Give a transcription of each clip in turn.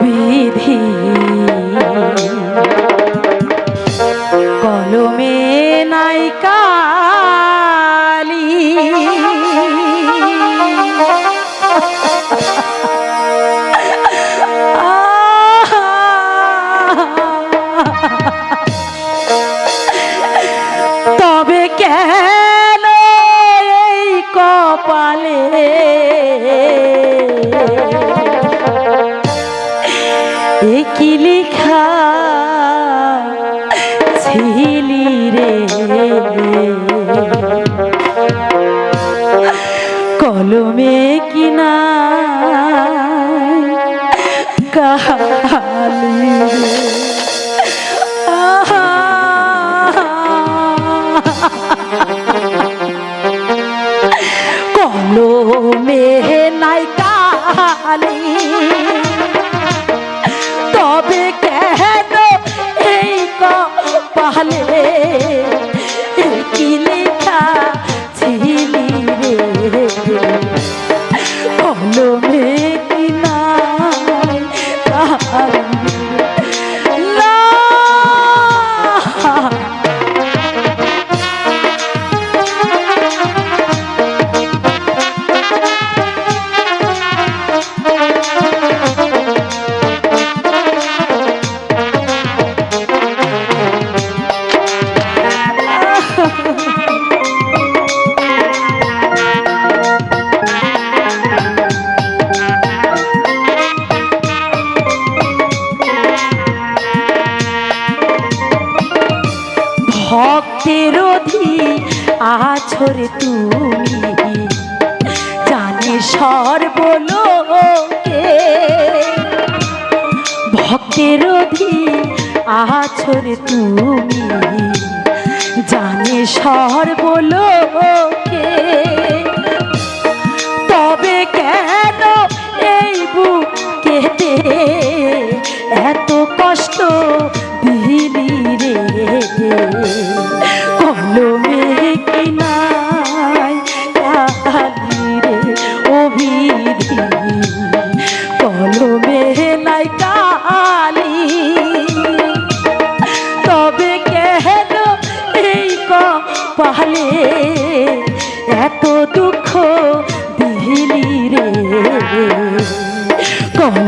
বিধি কলমে নাই তবে কেন এই কপালে লিখা ছিলি রে কলমে কিনা আহা। কলমে নাই কালি তবে কেন এই কপালে? ভক্তের অধি আছরে তুমি? জানে সর্বলোকে। ভক্তের অধি আছরে তুমি? জানে সর্বলোকে। তবে কেন এই বুকেতে এত কষ্ট দিলি রে?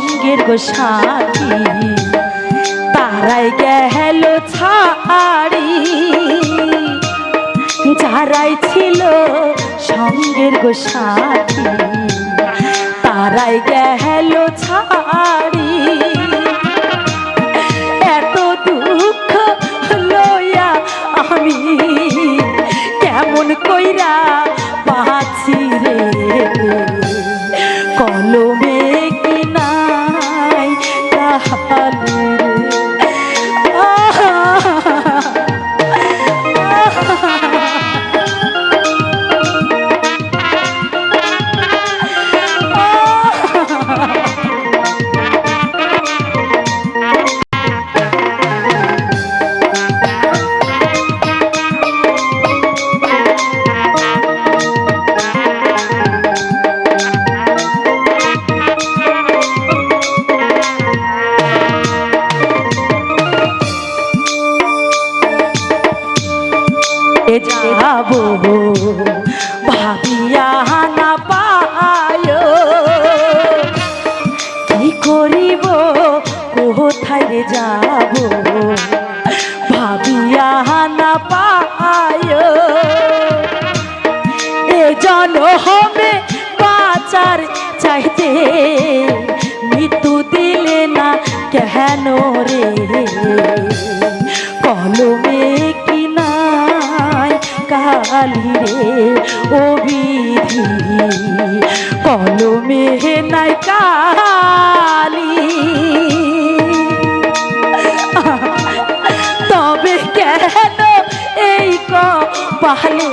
সঙ্গের গো সাথী তারাই গেল ছাড়ি। যারাই ছিল সঙ্গের গো সাথী তারাই গেল ছাড়ি। যাব কালি তবে কেন এই কপালে